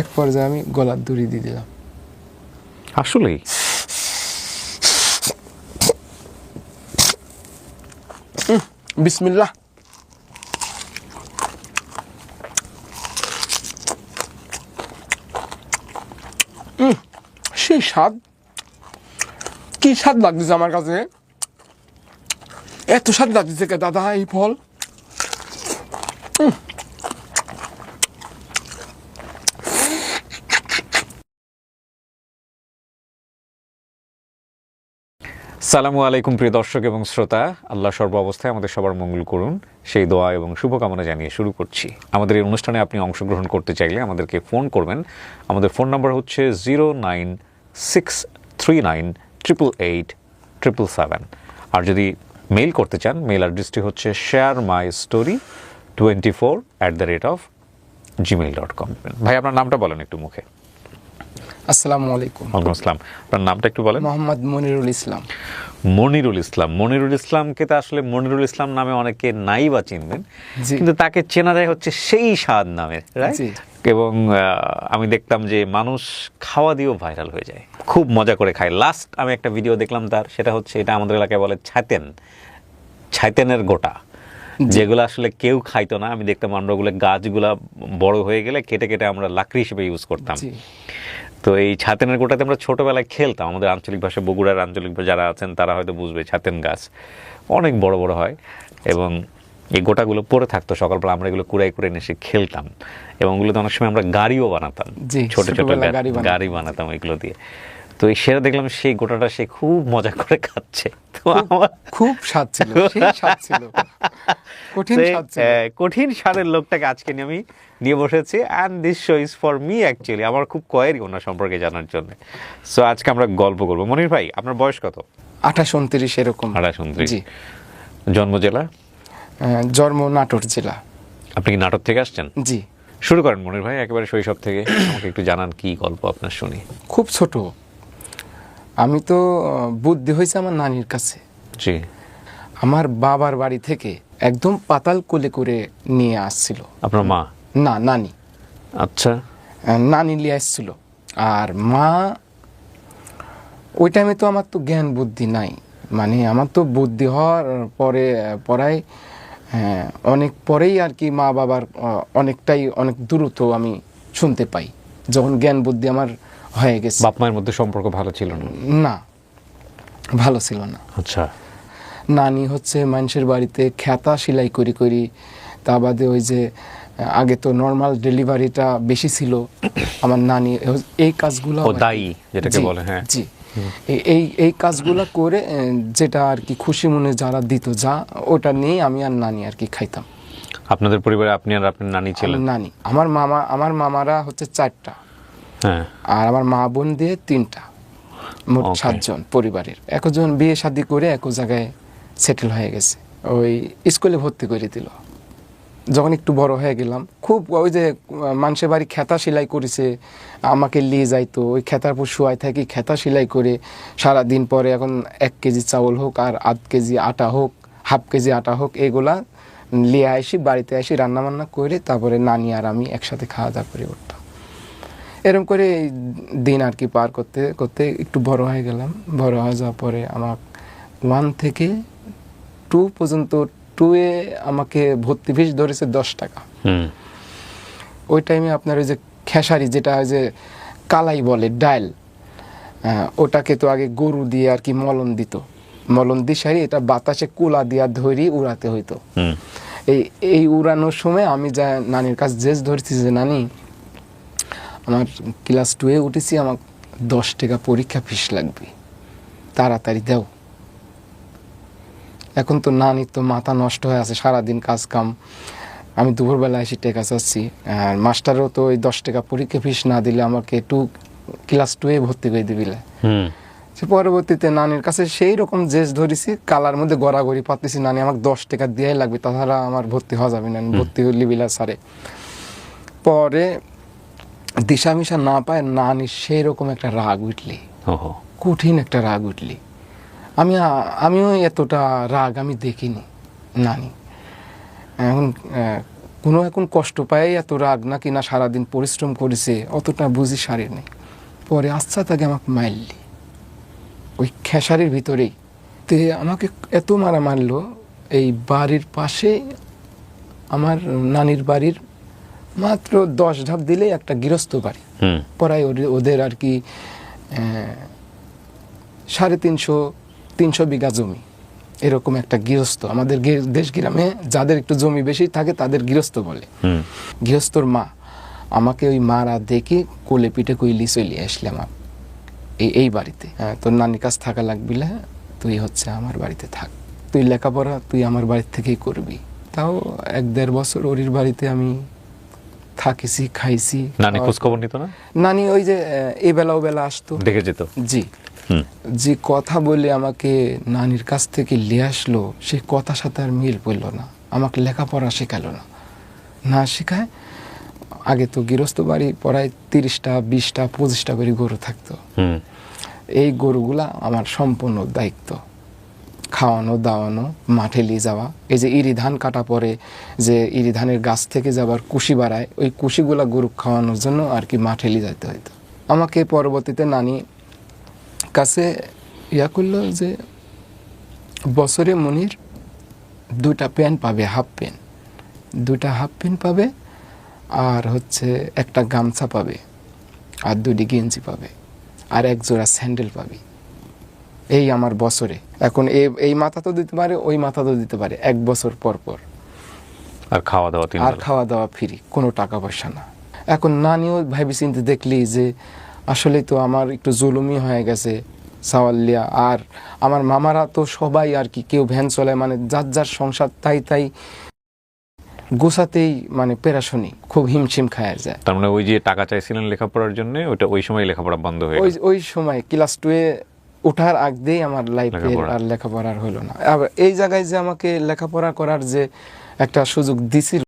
এক পর্যায়ে আমি গলার দড়ি দিয়ে দিলাম। আসলেই? বিসমিল্লাহ। সেই স্বাদ। কি স্বাদ লাগতেছে আমার কাছে? এত স্বাদ লাগতেছে কে দাদা এই ফল? সালামু আলাইকুম, প্রিয় দর্শক এবং শ্রোতা। আল্লাহ সর্ব অবস্থায় আমাদের সবার মঙ্গল করুন। সেই দোয়া এবং শুভকামনা জানিয়ে শুরু করছি। আমাদের এই অনুষ্ঠানে আপনি অংশগ্রহণ করতে চাইলে আমাদেরকে ফোন করবেন। আমাদের ফোন নাম্বার হচ্ছে zero nine six three nine triple eight triple seven. আর যদি মেইল করতে চান, মেইল অ্যাড্রেসটি হচ্ছে share my story twenty four at the rate of Gmail dot com ভাই, আপনার নামটা বলেন একটু মুখে। আসসালামু আলাইকুম। ওয়ালাইকুম আসসালাম। আপনার নামটা একটু বলেন। মোহাম্মদ মনিরুল ইসলাম। মনিরুল ইসলাম। মনিরুল ইসলামকে তো আসলে মনিরুল ইসলাম নামে অনেকে নাই বা চিনবেন। কিন্তু তাকে চেনা যায় হচ্ছে সেই স্বাদ নামে এবং আমি দেখতাম যে মানুষ খাওয়া দিয়েও ভাইরাল হয়ে যায়। খুব মজা করে খায়। লাস্ট আমি একটা ভিডিও দেখলাম তার সেটা হচ্ছে এটা আমাদের এলাকায় বলে ছাতেন ছাতেনের গোটা। যেগুলো আসলে কেউ খাইতো না। আমি দেখতাম আমরা ওগুলো গাছগুলা বড় হয়ে গেলে কেটে কেটে আমরা লাকড়ি হিসেবে ইউজ করতাম। তো এই ছাতেনের গোটাতে আমরা ছোটবেলায় খেলতাম। আমাদের আঞ্চলিক ভাষায় বগুড়ার আঞ্চলিক যারা আছেন তারা হয়তো বুঝবে ছাতেন গাছ অনেক বড় বড় হয় এবং এই গোটাগুলো পরে থাকতো। সকালবেলা আমরা এগুলো কুড়াই করে এনে এসে খেলতাম এবং ওগুলোতে অনেক সময় আমরা গাড়িও বানাতাম। ছোট ছোট গাড়ি বানাতাম। এগুলো দিয়ে। তো এই সেরা দেখলাম সেই গোটাটা সে খুব মজা করে খাচ্ছে। তো আমার খুব স্বাদ ছিল সেই স্বাদ ছিল। কঠিন স্বাদের লোকটাকে আজকে আমি নিয়ে বসেছি। And this show is for me actually আমার খুব কয়েরই ওনার সম্পর্কে জানার জন্য। সো আজকে আমরা গল্প করব। মনির ভাই আপনার বয়স কত? আঠাশ উনত্রিশ এরকম। আড়াই উনত্রিশ। জন্ম জেলা? জন্ম নাটোর জেলা। আপনি কি নাটোর থেকে আসছেন? জি। শুরু করেন মনির ভাই একেবারে শৈশব থেকে। আমাকে একটু জানান কি গল্প আপনার শুনি। খুব ছোট। আমি তো বুদ্ধি হয়েছে আমার নানির কাছে। জি। আমার বাবার বাড়ি থেকে একদম পাতাল কোলে করে নিয়ে আসছিল। আপনার মা? না নানি। আচ্ছা। নানি নিয়ে আসছিল। আর মা ওই টাইমে তো আমার তো জ্ঞান বুদ্ধি নাই। মানে আমার তো বুদ্ধি হওয়ার পরে পড়ায় হ্যাঁ, অনেক পরেই আর কি মা বাবার অনেকটাই অনেক দ্রুত আমি শুনতে পাই। যখন জ্ঞান বুদ্ধি আমার হয়ে গেছে। বাপ মায়ের মধ্যে সম্পর্ক ভালো ছিল না? না ভালো ছিল না। আচ্ছা। নানি হচ্ছে মানুষের বাড়িতে খেতা সেলাই করি করি। তা বাদে ওই যে আগে তো নর্মাল ডেলিভারিটা বেশি ছিল। আমার নানি এই কাজগুলো দায়ী যেটাকে বলে হ্যাঁ। জি। এই- এই কাজগুলো করে যেটা আর কি খুশি মনে যারা দিত যা ওটা নিয়ে আমি আর নানি আর কি খাইতাম। আপনাদের পরিবারে আপনি আর আপনার নানি ছিলেন? আমার নানি আমার মামা আমার মামারা হচ্ছে চারটা। হ্যাঁ। আর আমার মা বোন দিয়ে তিনটা মোট সাতজন পরিবারের। একজন বিয়ে শাদি করে এক জায়গায় সেটেল হয়ে গেছে। ওই স্কুলে ভর্তি করে দিল। যখন একটু বড় হয়ে গেলাম, খুব ওই যে মানুষের বাড়ি খেতা সেলাই করেছে, আমাকে নিয়ে যাইতো, ওই খেতার পর শুয়াই থাকি, খেতা সেলাই করে সারা দিন পরে এখন এক কেজি চাউল হোক আর আধ কেজি আটা হোক, হাফ কেজি আটা হোক, এগুলা নিয়ে আসি, বাড়িতে আসি রান্না বান্না করে তারপরে নানি আর আমি একসাথে খাওয়া দাওয়া করে উঠতাম। এরকম করে দিন আর কি পার করতে করতে একটু বড় হয়ে গেলাম। বড় হয়ে যাওয়ার পরে আমার ওয়ান থেকে টু পর্যন্ত টুয়ে আমাকে ভর্তি ফিস ধরেছে দশ টাকা। হুম। ওই টাইমে আপনার ওই যে খেসারি যেটা ওই যে কালাই বলে ডাইল ওটাকে তো আগে গরু দিয়ে আর কি মলন দিত। মলন দিয়ে সারি এটা বাতাসে কুলা দিয়া ধরি উড়াতে হইতো। এই এই উড়ানোর সময় আমি যা নানির কাছে জেস ধরছি যে নানি আমার ক্লাস টুয়ে উঠেছি আমার দশ টাকা পরীক্ষা ফিস লাগবে। তাড়াতাড়ি দাও। এখন তো নানির তো মাথা নষ্ট হয়ে আছে সারাদিন কাজ কাম আমি দুপুরবেলা এসে টেকা চাচ্ছি। আর মাস্টারও তো ওই দশ টাকা পরীক্ষা ফিস না দিলে আমাকে টু ক্লাস টুয়ে ভর্তি করে দিবিলে সে পরবর্তীতে নানির কাছে সেই রকম জেস ধরেছি কালার মধ্যে গড়াগড়ি পাতেছি নানি আমাকে দশ টাকা দিয়াই লাগবে তাছাড়া আমার ভর্তি হওয়া যাবে না ভর্তি হলি বিলা সারে পরে দিশা মিশা না পায় নানি সেই রকম একটা রাগ উঠলি। কঠিন একটা রাগ উঠলি। আমি আমিও এতটা রাগ আমি দেখিনি নানি। এখন কোনো এখন কষ্ট পায় এত রাগ নাকি না সারাদিন পরিশ্রম করেছে অতটা বুঝি সারি নেই। পরে আচ্ছা তাকে আমাকে মারলি। ওই খেসারির ভিতরেই। তে আমাকে এত মারা মারলো এই বাড়ির পাশে আমার নানির বাড়ির মাত্র দশ ধাপ দিলেই একটা গৃহস্থ বাড়ি। ওদের- ওদের আর কি সাড়ে তিনশো তিনশো বিঘা জমি। এরকম একটা গৃহস্থ। আমাদের দেশ গ্রামে যাদের একটু জমি বেশি থাকে তাদের গৃহস্থ বলে। গৃহস্থর মা। আমাকে ওই মারা দেখে কোলে পিঠে কইলি চলে আসলাম আম- এই এই বাড়িতে। হ্যাঁ, তোর নানির কাছ থাকা লাগবি না। তুই হচ্ছে আমার বাড়িতে থাক। তুই লেখাপড়া তুই আমার বাড়ির থেকেই করবি। তাও এক দেড় বছর ওরির বাড়িতে আমি থাকিছি খাইছি। নানি খোঁজ খবর নিত না? নানি ওই যে এই বেলা ও বেলা আসতো। দেখে যেত? জি। যে কথা বলে আমাকে নানির কাছ থেকে নিয়ে আসলো সে কথার সাথে আর মিল পড়ল না। আমাকে লেখাপড়া শেখালো না। না শেখায় আগে তো গৃহস্থ বাড়ি পড়ায় তিরিশটা বিশটা পঁচিশটা করে গরু থাকতো। এই গরুগুলা আমার সম্পূর্ণ দায়িত্ব। খাওয়ানো দাওয়ানো মাঠে নিয়ে যাওয়া। এই যে ইরি ধান কাটা পরে যে ইরি ধানের গাছ থেকে যাবার কুশি বাড়ায় ওই কুশিগুলা গরু খাওয়ানোর জন্য আর কি মাঠে নিয়ে যেতে হইতো। আমাকে পরবর্তীতে নানি কাছে ইয়া করল যে বছরে মনির দুটা প্যান্ট পাবে হাফ প্যান্ট দুটা হাফ প্যান্ট পাবে আর হচ্ছে একটা গামছা পাবে আর দুটি গেঞ্জি পাবে আর এক জোড়া স্যান্ডেল পাবি। এই আমার বছরে। এখন এই মাথা তো দিতে পারে ওই মাথা তো দিতে পারে এক বছর পর পর। আর খাওয়া দাওয়া আর খাওয়া দাওয়া ফ্রি কোনো টাকা পয়সা না। এখন নানিও ভাবি চিন্তে দেখলি যে আসলে তো আমার একটু জুলুমি হয়ে গেছে সাওয়াল্লিয়া আর আমার মামারা তো সবাই আর কি কেউ ভ্যান চলায় মানে যার যার সংসার তাই তাই গোছাতেই মানে পেরাশনি খুব হিমশিম খায় যায়। তার মানে ওই যে টাকা চাইছিলেন লেখাপড়ার জন্য ওইটা ওই সময় লেখাপড়া বন্ধ হয়ে ওই ওই সময় ক্লাস টুয়ে ওঠার আগ দিয়েই আমার লাইফে লেখাপড়া। আর লেখাপড়ার হলো না। আবার এই জায়গায় যে আমাকে লেখাপড়া করার যে একটা সুযোগ দিছিল